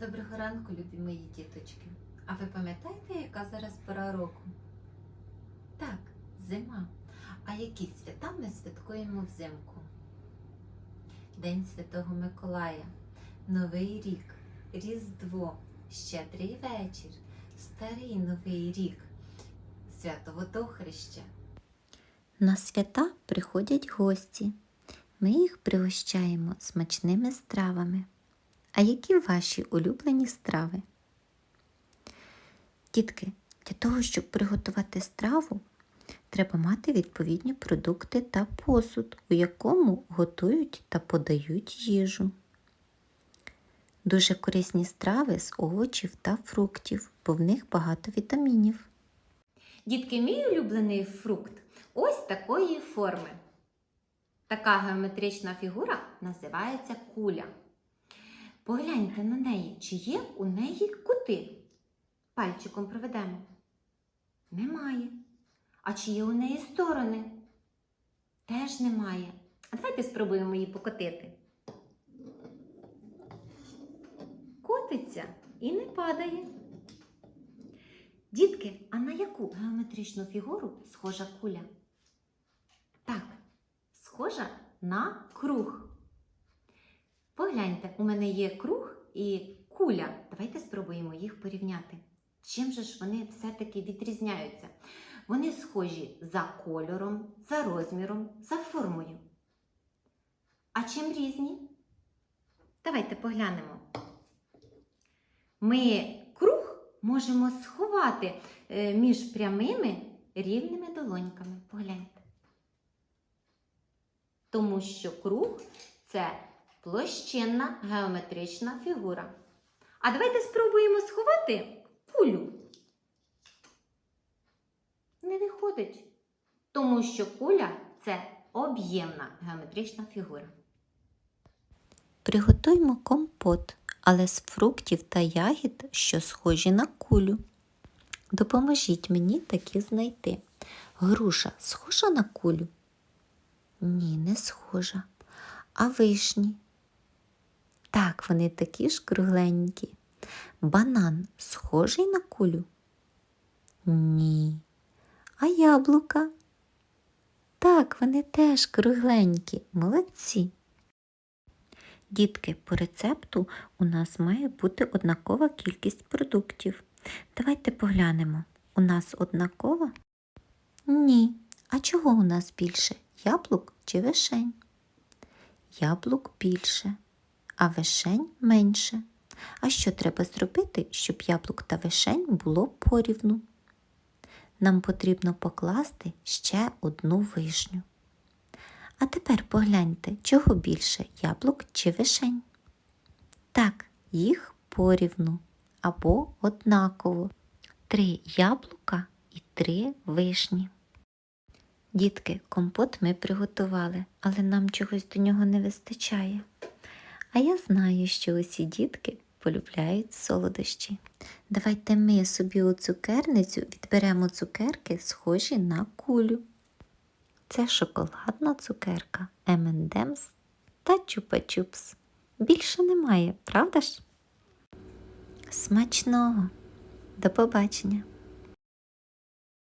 Доброго ранку, любі мої діточки. А ви пам'ятаєте, яка зараз пора року? Так, зима. А які свята ми святкуємо взимку? День Святого Миколая, Новий рік, Різдво, Щедрий вечір, Старий Новий рік, Свято Водохреща. На свята приходять гості. Ми їх пригощаємо смачними стравами. А які ваші улюблені страви? Дітки, для того, щоб приготувати страву, треба мати відповідні продукти та посуд, у якому готують та подають їжу. Дуже корисні страви з овочів та фруктів, бо в них багато вітамінів. Дітки, мій улюблений фрукт ось такої форми. Така геометрична фігура називається куля. Погляньте на неї, чи є у неї кути. Пальчиком проведемо. Немає. А чи є у неї сторони? Теж немає. А давайте спробуємо її покотити. Котиться і не падає. Дітки, а на яку геометричну фігуру схожа куля? Так, схожа на круг. Погляньте, у мене є круг і куля. Давайте спробуємо їх порівняти. Чим же ж вони все-таки відрізняються? Вони схожі за кольором, за розміром, за формою. А чим різні? Давайте поглянемо. Ми круг можемо сховати е, між прямими рівними долоньками. Погляньте. Тому що круг це площинна геометрична фігура. А давайте спробуємо сховати кулю. Не виходить, тому що куля це об'ємна геометрична фігура. Приготуймо компот, але з фруктів та ягід, що схожі на кулю. Допоможіть мені такі знайти. Груша схожа на кулю? Ні, не схожа. А вишні? Так, вони такі ж кругленькі. Банан схожий на кулю? Ні. А яблука? Так, вони теж кругленькі, молодці. Дітки, по рецепту у нас має бути однакова кількість продуктів. Давайте поглянемо. У нас однакова? Ні. А чого у нас більше? Яблук чи вишень? Яблук більше, а вишень менше. А що треба зробити, щоб яблук та вишень було порівну? Нам потрібно покласти ще одну вишню. А тепер погляньте, чого більше яблук чи вишень? Так, їх порівну або однаково. Три яблука і три вишні. Дітки, компот ми приготували, але нам чогось до нього не вистачає. А я знаю, що усі дітки полюбляють солодощі. Давайте ми собі у цукерницю відберемо цукерки, схожі на кулю. Це шоколадна цукерка M&M's та Чупа-Чупс. Більше немає, правда ж? Смачного! До побачення!